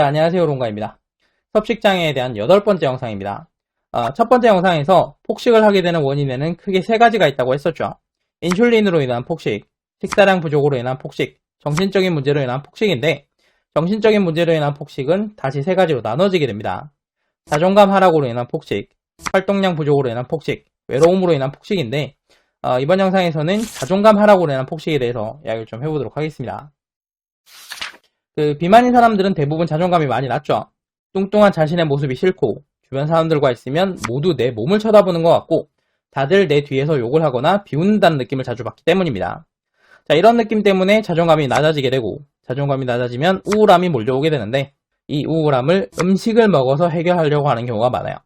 자, 안녕하세요. 롱가입니다. 섭식장애에 대한 여덟 번째 영상입니다. 어, 첫 번째 영상에서 폭식을 하게 되는 원인에는 크게 세 가지가 있다고 했었죠. 인슐린으로 인한 폭식, 식사량 부족으로 인한 폭식, 정신적인 문제로 인한 폭식인데, 정신적인 문제로 인한 폭식은 다시 세 가지로 나눠지게 됩니다. 자존감 하락으로 인한 폭식, 활동량 부족으로 인한 폭식, 외로움으로 인한 폭식인데, 어, 이번 영상에서는 자존감 하락으로 인한 폭식에 대해서 이야기를 좀 해보도록 하겠습니다. 그 비만인 사람들은 대부분 자존감이 많이 낮죠. 뚱뚱한 자신의 모습이 싫고 주변 사람들과 있으면 모두 내 몸을 쳐다보는 것 같고 다들 내 뒤에서 욕을 하거나 비웃는다는 느낌을 자주 받기 때문입니다. 자, 이런 느낌 때문에 자존감이 낮아지게 되고 자존감이 낮아지면 우울함이 몰려오게 되는데 이 우울함을 음식을 먹어서 해결하려고 하는 경우가 많아요.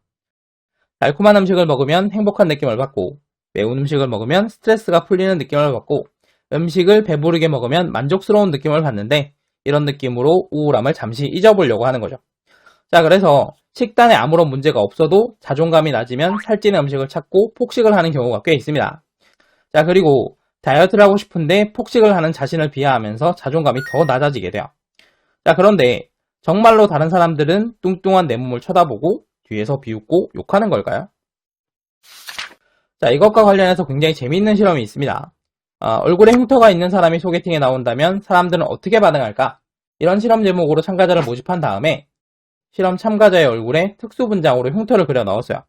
달콤한 음식을 먹으면 행복한 느낌을 받고 매운 음식을 먹으면 스트레스가 풀리는 느낌을 받고 음식을 배부르게 먹으면 만족스러운 느낌을 받는데 이런 느낌으로 우울함을 잠시 잊어보려고 하는 거죠. 자, 그래서 식단에 아무런 문제가 없어도 자존감이 낮으면 살찌는 음식을 찾고 폭식을 하는 경우가 꽤 있습니다. 자, 그리고 다이어트를 하고 싶은데 폭식을 하는 자신을 비하하면서 자존감이 더 낮아지게 돼요. 자, 그런데 정말로 다른 사람들은 뚱뚱한 내 몸을 쳐다보고 뒤에서 비웃고 욕하는 걸까요? 자, 이것과 관련해서 굉장히 재미있는 실험이 있습니다. 어, 얼굴에 흉터가 있는 사람이 소개팅에 나온다면 사람들은 어떻게 반응할까? 이런 실험 제목으로 참가자를 모집한 다음에 실험 참가자의 얼굴에 특수 분장으로 흉터를 그려 넣었어요.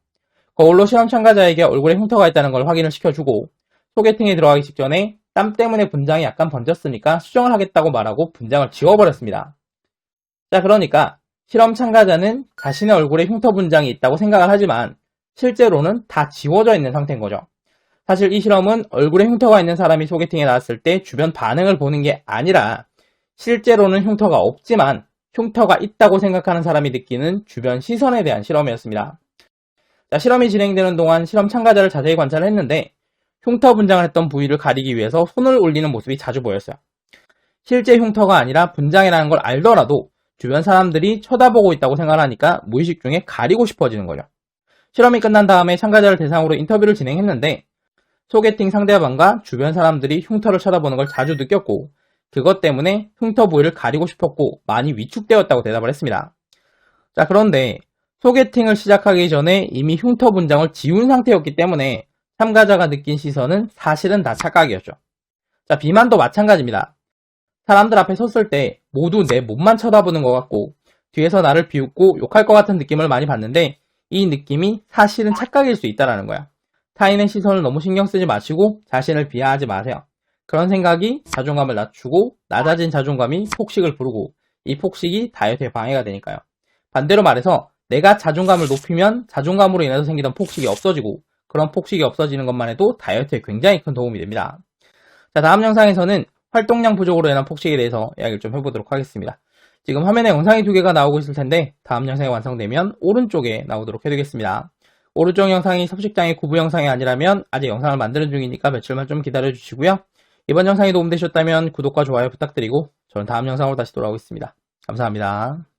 거울로 실험 참가자에게 얼굴에 흉터가 있다는 걸 확인을 시켜주고 소개팅에 들어가기 직전에 땀 때문에 분장이 약간 번졌으니까 수정을 하겠다고 말하고 분장을 지워버렸습니다. 자, 그러니까 실험 참가자는 자신의 얼굴에 흉터 분장이 있다고 생각을 하지만 실제로는 다 지워져 있는 상태인 거죠. 사실 이 실험은 얼굴에 흉터가 있는 사람이 소개팅에 나왔을 때 주변 반응을 보는 게 아니라 실제로는 흉터가 없지만 흉터가 있다고 생각하는 사람이 느끼는 주변 시선에 대한 실험이었습니다. 자, 실험이 진행되는 동안 실험 참가자를 자세히 관찰을 했는데 흉터 분장을 했던 부위를 가리기 위해서 손을 올리는 모습이 자주 보였어요. 실제 흉터가 아니라 분장이라는 걸 알더라도 주변 사람들이 쳐다보고 있다고 생각하니까 무의식 중에 가리고 싶어지는 거죠. 실험이 끝난 다음에 참가자를 대상으로 인터뷰를 진행했는데 소개팅 상대방과 주변 사람들이 흉터를 쳐다보는 걸 자주 느꼈고 그것 때문에 흉터 부위를 가리고 싶었고 많이 위축되었다고 대답을 했습니다. 자 그런데 소개팅을 시작하기 전에 이미 흉터 분장을 지운 상태였기 때문에 참가자가 느낀 시선은 사실은 다 착각이었죠. 자 비만도 마찬가지입니다. 사람들 앞에 섰을 때 모두 내 몸만 쳐다보는 것 같고 뒤에서 나를 비웃고 욕할 것 같은 느낌을 많이 받는데 이 느낌이 사실은 착각일 수 있다는 거야. 타인의 시선을 너무 신경 쓰지 마시고 자신을 비하하지 마세요. 그런 생각이 자존감을 낮추고 낮아진 자존감이 폭식을 부르고 이 폭식이 다이어트에 방해가 되니까요. 반대로 말해서 내가 자존감을 높이면 자존감으로 인해서 생기던 폭식이 없어지고 그런 폭식이 없어지는 것만 해도 다이어트에 굉장히 큰 도움이 됩니다. 자, 다음 영상에서는 활동량 부족으로 인한 폭식에 대해서 이야기를 좀 해보도록 하겠습니다. 지금 화면에 영상이 두 개가 나오고 있을 텐데 다음 영상이 완성되면 오른쪽에 나오도록 해두겠습니다. 오른쪽 영상이 섭식장의 구부 영상이 아니라면 아직 영상을 만드는 중이니까 며칠만 좀 기다려 주시고요. 이번 영상이 도움되셨다면 구독과 좋아요 부탁드리고 저는 다음 영상으로 다시 돌아오겠습니다. 감사합니다.